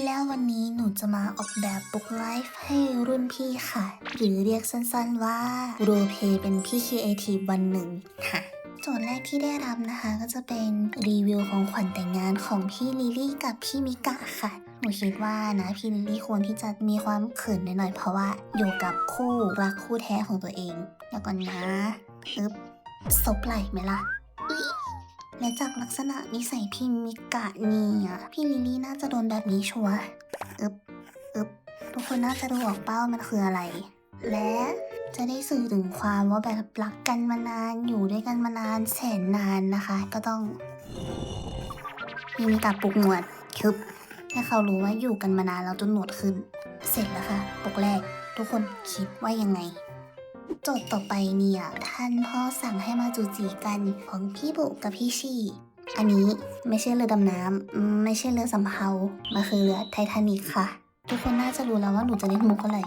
แล้ววันนี้หนูจะมาออกแบบบุ๊กไลฟ์ให้รุ่นพี่ค่ะ หรือเรียกสั้นๆว่าโรเพเป็นพี่ครีเอทีฟวันหนึ่งค่ะโจทย์แรกที่ได้รับนะคะก็จะเป็นรีวิวของขวัญแต่งงานของพี่ลิลลี่กับพี่มิกะค่ะหนูคิดว่านะพี่ลิลลี่ควรที่จะมีความเขินหน่อยๆเพราะว่าอยู่กับคู่รักคู่แท้ของตัวเอง แล้วก่อนนะอึ๊บซบไหลไหมล่ะ และจากลักษณะนิสัยพี่มิกะเนี่อะพี่ลิลลี่น่าจะโดนแบบนี้ชัวร์อึบอึบทุกคนน่าจะดูออกเป้ามันคืออะไร และจะได้สื่อถึงความว่าแบบรักกันมานานอยู่ด้วยกันมานานแสนนานนะคะ ก็ต้องพี่มิกะปลุกหนวดคึบให้เขารู้ว่าอยู่กันมานานแล้วจนหนวดขึ้น เสร็จแล้วค่ะปลุกแรก ทุกคนคิดว่ายังไง โจทย์ต่อไปเนี่ย ท่านพ่อสั่งให้มาจูจีกันของพี่บุกับพี่ชีอันนี้ไม่ใช่เรือดำน้ำไม่ใช่เรือสำเภามันคือเรือไททานิกค่ะ ทุกคนน่าจะรู้แล้วว่าหนูจะเล่นมุกอะไร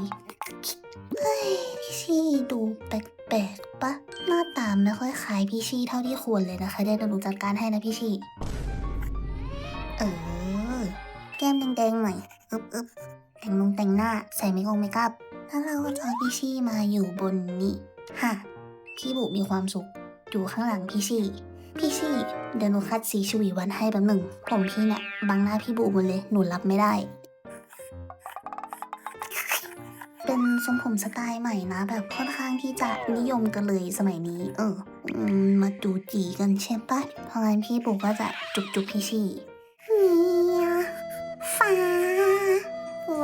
เฮ้ยพี่ชีดูแปลกๆปะหน้าตาไม่ค่อยคล้ายพี่ชีเท่าที่ควรเลยนะคะเดี๋ยวหนูจัดการให้นะพี่ชีเออ แก้มแดงๆหน่อย อึบอึบแต่งนงแต่งหน้า ใส่เมคองเมคอัพ แล้วเราจอพี่ชี่มาอยู่บนนี้ฮะพี่บุมีความสุขอยู่ข้างหลังพี่ชี่ พี่ชี่เดี๋ยวหนูคัดสีชวีวันให้แป๊บหนึ่งผมพี่เนี่ยบังหน้าพี่บุหมดเลยหนูรับไม่ได้ เป็นทรงผมสไตล์ใหม่นะ แบบค่อนข้างที่จะนิยมกันเลยสมัยนี้ เออมาจูจีกันใช่ปะเพราะงั้นพี่บุก็จะจุบจุบพี่ชี่เมียฟ้าเว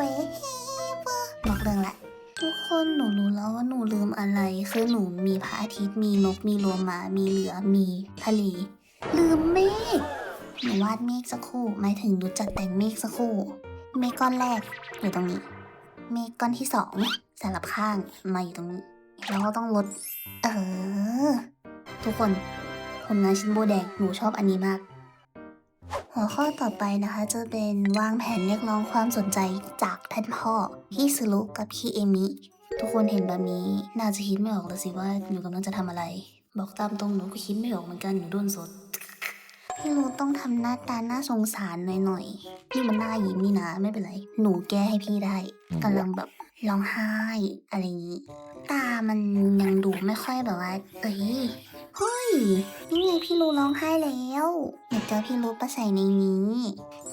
เบอร์บอกเรื่องละ คนหนูรู้แล้วว่าหนูลืมอะไร คือหนูมีพระอาทิตย์มีนกมีโลมา มีเรือมีทะเลลืมเมฆหนูวาดเมฆสักครู่หมายถึงหนูจัดแต่งเมฆสักครู่เมฆก้อนแรกอยู่ตรงนี้ เมฆก้อนที่สองสลับข้างมาอยู่ตรงนี้แล้วก็ต้องลด เออ ทุกคนผลงานชิ้นโบแดงหนูชอบอันนี้มาก หัวข้อต่อไปนะคะจะเป็นวางแผนเรียกร้องความสนใจจากท่านพ่อพี่สุรุกับพี่เอมิ ทุกคนเห็นแบบนี้น่าจะคิดไม่ออกแล้วสิว่าหนูกำลังจะทำอะไร บอกตามตรงหนูก็คิดไม่ออกเหมือนกันหนูโดนสด พี่รู้ต้องทำหน้าตาน่าสงสารหน่อยๆนี่มันหน้ายิ้มนี่นะไม่เป็นไร หนูแก้ให้พี่ได้กำลังแบบร้องไห้อะไรอย่างนี้ ตามันยังดูไม่ค่อยแบบว่า เอ้ยเฮ้ยนี่ไงพี่รูร้องไห้แล้วอยากจะเอพี่รูไปใส่ในนี้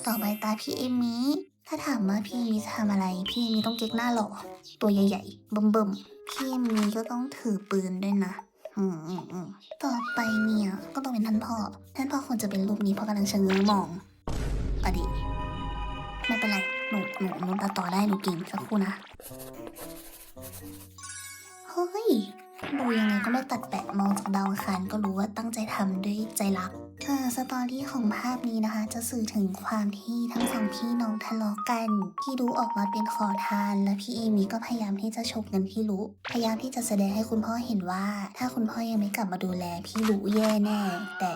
ต่อไปตาพี่เอมมี่ ถ้าถามว่าพี่มีทำอะไร พี่มีต้องเก๊กหน้าหล่อตัวใหญ่ๆเบิ่มๆพี่มีก็ต้องถือปืนด้วยนะต่อไปเนี่ยก็ต้องเป็นท่านพ่อ ท่านพ่อควรจะเป็นรูปนี้เพราะกำลังชะเง้อมองอดีไม่เป็นไร หนูหนูหนูตัดต่อได้หนูเก่งสักครู่นะ เฮ้ย ดูยังไงก็ไม่ตัดแปะมองจากดาวอังคารก็รู้ว่าตั้งใจทำด้วยใจรัก เออสตอรี่ของภาพนี้นะคะ จะสื่อถึงความที่ทั้งสองพี่น้องทะเลาะกัน พี่รู้ออกมาเป็นขอทาน และพี่เอมี่ก็พยายามที่จะฉกเงินพี่รู้ พยายามที่จะแสดงให้คุณพ่อเห็นว่า ถ้าคุณพ่อยังไม่กลับมาดูแล พี่รู้แย่แน่ แต่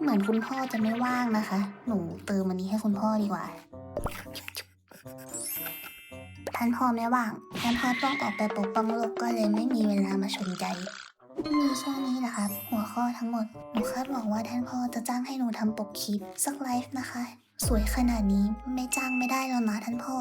เหมือนคุณพ่อจะไม่ว่างนะคะ หนูเติมอันนี้ให้คุณพ่อดีกว่าท่านพ่อไม่ว่างท่านพ่อต้องออกไปปกป้องโลกก็เลยไม่มีเวลามาสนใจ มีแค่นี้นะคะหัวข้อทั้งหมด หนูคาดหวังว่าท่านพ่อจะจ้างให้หนูทำปกคลิปสักไลฟ์นะคะ สวยขนาดนี้ไม่จ้างไม่ได้แล้วนะท่านพ่อ